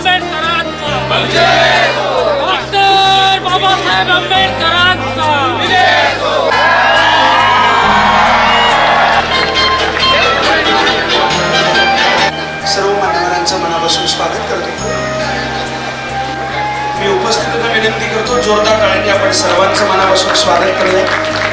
आंबेडकरांचा डॉक्टर बाबासाहेब आंबेडकरांचा सर्व मान्यवरांचं मनापासून स्वागत करतो. मी उपस्थितांना विनंती करतो जोरदार टाळ्यांनी आपण सर्वांचं मनापासून स्वागत करूया.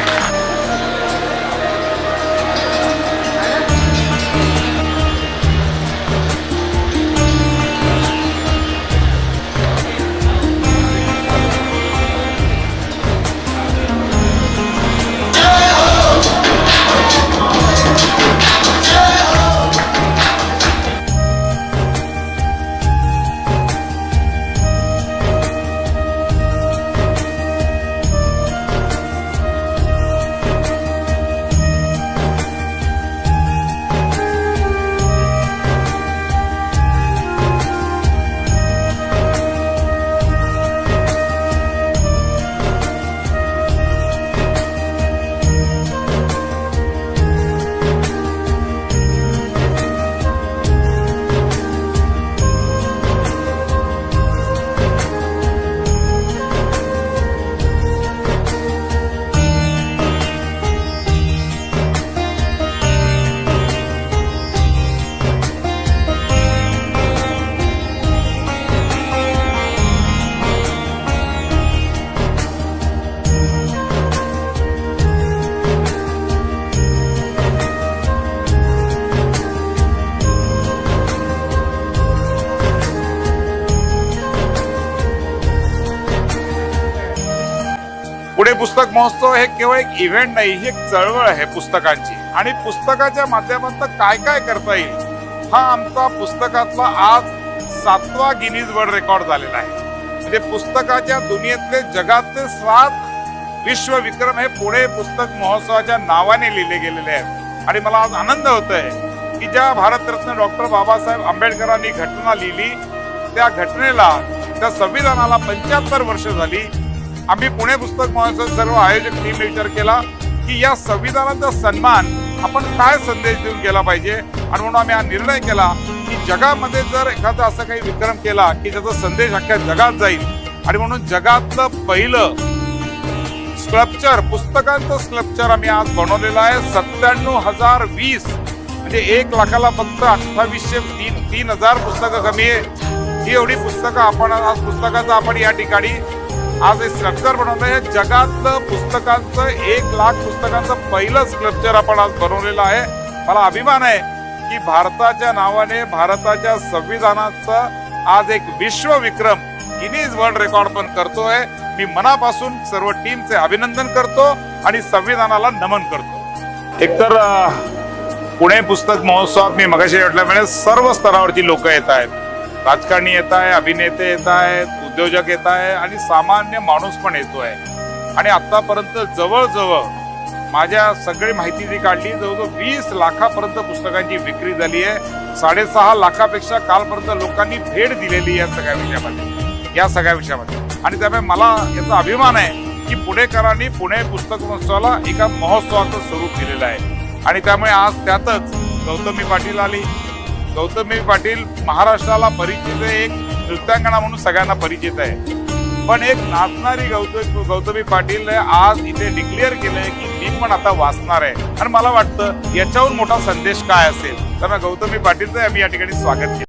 पुणे पुस्तक महोत्सव हे केवळ एक इव्हेंट नाही ही एक चळवळ आहे पुस्तकांची. आणि पुस्तकाच्या माध्यमातून काय काय करता येईल हा आमचा पुस्तकातला आज सातवा गिनीज वर्ल्ड रेकॉर्ड झालेला आहे. म्हणजे पुस्तकाच्या दुनियेतले जगातले सात विश्वविक्रम हे पुणे पुस्तक महोत्सवाच्या नावाने लिहिले गेलेले आहेत. आणि मला आज आनंद होत आहे की ज्या भारतरत्न डॉक्टर बाबासाहेब आंबेडकरांनी घटना लिहिली त्या घटनेला त्या संविधानाला पंच्याहत्तर वर्ष झाली आम्ही पुणे पुस्तक महोत्सव सर्व आयोजक टीमने विचार केला की या संविधानाचा सन्मान आपण काय संदेश देऊन केला पाहिजे? आणि म्हणून आम्ही हा निर्णय केला की जगामध्ये जर एखादा असा काही विक्रम केला की त्याचा संदेश अख्ख्या जगात जाईल. आणि म्हणून जगातलं पहिलं स्कल्पचर पुस्तकांचं स्कल्पचर आम्ही आज बनवलेलं आहे. सत्त्याण्णव हजार वीस म्हणजे एक लाखाला फक्त अठ्ठावीसशे तीन तीन हजार पुस्तकं कमी आहे. ही एवढी पुस्तकं आपण आज पुस्तकाचं आपण या ठिकाणी आज हे स्ट्रक्चर बनवलं हे जगातलं पुस्तकांचं एक लाख पुस्तकांचं पहिलं स्ट्रक्चर आपण आज बनवलेलं आहे. मला अभिमान आहे की भारताच्या नावाने भारताच्या संविधानाचं आज एक विश्वविक्रम गिनीज वर्ल्ड रेकॉर्ड पण करतोय. मी मनापासून सर्व टीमचे अभिनंदन करतो आणि संविधानाला नमन करतो. एकतर पुणे पुस्तक महोत्सवात मी मगाशी म्हटल्यामुळे सर्व स्तरावरची लोक येत आहेत. राजकारणी येत आहे अभिनेते येत आहेत उद्योजक येत आहे आणि सामान्य माणूस पण येतो आहे. आणि आतापर्यंत जवळजवळ माझ्या सगळी माहिती जी काढली जवळजवळ वीस लाखापर्यंत पुस्तकांची विक्री झाली आहे. साडेसहा लाखापेक्षा कालपर्यंत लोकांनी भेट दिलेली आहे या सगळ्या विषयामध्ये. या सगळ्या विषयामध्ये. आणि त्यामुळे मला याचा अभिमान आहे की पुणेकरांनी पुणे पुस्तक महोत्सवाला एका महोत्सवाचं स्वरूप दिलेलं आहे. आणि त्यामुळे आज त्यातच गौतमी पाटील आली. गौतमी पाटील महाराष्ट्राला परिचित एक नृत्यांगणा म्हणून सगळ्यांना परिचित आहे. पण एक नाचणारी गौतमी गौतमी पाटील आज इथे डिक्लेअर केलंय की मी पण आता वाचणार आहे. आणि मला वाटतं याच्यावर मोठा संदेश काय असेल? तर गौतमी पाटीलचं आम्ही या ठिकाणी स्वागत केलं.